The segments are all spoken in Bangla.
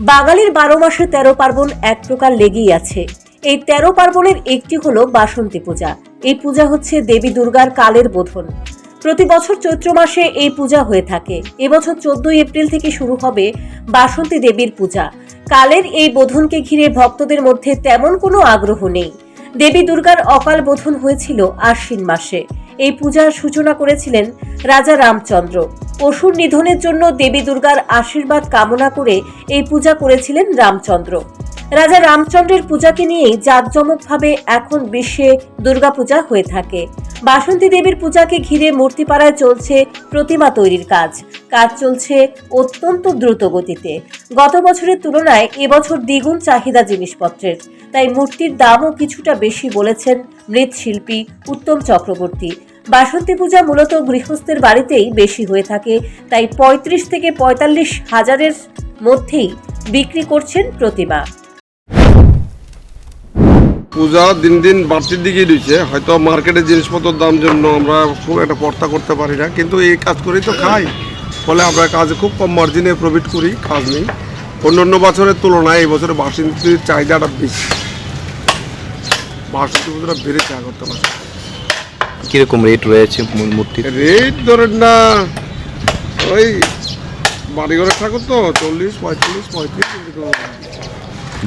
বাঙালির বারো মাসে তেরো পার্বণ এক প্রকার লেগেই আছে। এই তেরো পার্বণের একটি হলো বাসন্তী পূজা। এই পূজা হচ্ছে দেবী দুর্গার কালের বোধন। প্রতি বছর চৈত্র মাসে এই পূজা হয়ে থাকে। এবছর চোদ্দই এপ্রিল থেকে শুরু হবে বাসন্তী দেবীর পূজা। কালের এই বোধনকে ঘিরে ভক্তদের মধ্যে তেমন কোনো আগ্রহ নেই। দেবী দুর্গার অকাল বোধন হয়েছিল আশ্বিন মাসে। এই পূজার সূচনা করেছিলেন রাজা রামচন্দ্র। অসুর নিধনের জন্য দেবী দুর্গার আশীর্বাদ কামনা করে এই পূজা করেছিলেন রামচন্দ্র। রাজা রামচন্দ্রের পূজাকে নিয়েই জাঁকজমকভাবে এখন বিশ্বে দুর্গাপূজা হয়ে থাকে। বাসন্তী দেবীর পূজাকে ঘিরে মূর্তিপাড়ায় চলছে প্রতিমা তৈরির কাজ। কাজ চলছে অত্যন্ত দ্রুত গতিতে। গত বছরের তুলনায় এবছর দ্বিগুণ চাহিদা জিনিসপত্রের। তাই মূর্তির দামও কিছুটা বেশি বলেছেন মৃৎশিল্পী উত্তম চক্রবর্তী। বাসন্তী পূজা মূলত গৃহস্থের বাড়িতেই বেশি হয়ে থাকে। তাই পঁয়ত্রিশ থেকে পঁয়তাল্লিশ হাজারের মধ্যেই বিক্রি করছেন প্রতিমা। পূজা দিন দিন বাড়তির দিকেই রয়েছে। হয়তো মার্কেটের জিনিসপত্রের দাম জন্য আমরা খুব একটা পর্তা করতে পারি না। কিন্তু এই কাজ করেই তো খাই। ফলে আমরা কাজে খুব কম মার্জিনে প্রফিট করি, কাজ নেই। অন্য অন্য বছরের তুলনায় এই বছরে বাসন্তীর চাহিদাটা বেশি। বাসন্তী পুজোটা বেড়েছে আগরতলা কীরকম রেট রয়েছে মূল মূর্তির? রেট ধরেন না ওই বাড়িঘরের ঠাকুর তো চল্লিশ পঁয়তাল্লিশ পঁয়ত্রিশ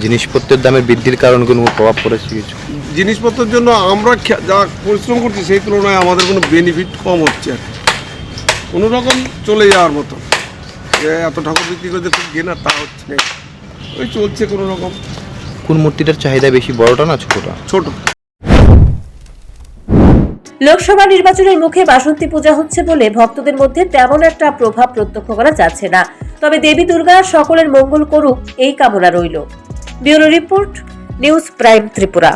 জিনিসপত্রের দামের বৃদ্ধির কারণ কোনো প্রভাব পড়েছে কিছু? জিনিসপত্রের জন্য আমরা যা পরিশ্রম করছি সেই তুলনায় আমাদের কোনো বেনিফিট কম হচ্ছে। আর কি। কোনো রকম চলে যাওয়ার মতো। যে এত ঠাকুর বিক্রি করতে খুব গেনা তা হচ্ছে ওই চলছে কোনো রকম। কোন মূর্তিটার চাহিদা বেশি বড়টা না ছোটটা? ছোট। লোকসভা নির্বাচনের মুখে বাসন্তী পূজা হচ্ছে বলে ভক্তদের মধ্যে তেমন একটা প্রভাব প্রত্যক্ষ করা যাচ্ছে না। তবে দেবী দুর্গা সকলের মঙ্গল করুক, এই কামনা রইল। Bureau report, news prime Tripura.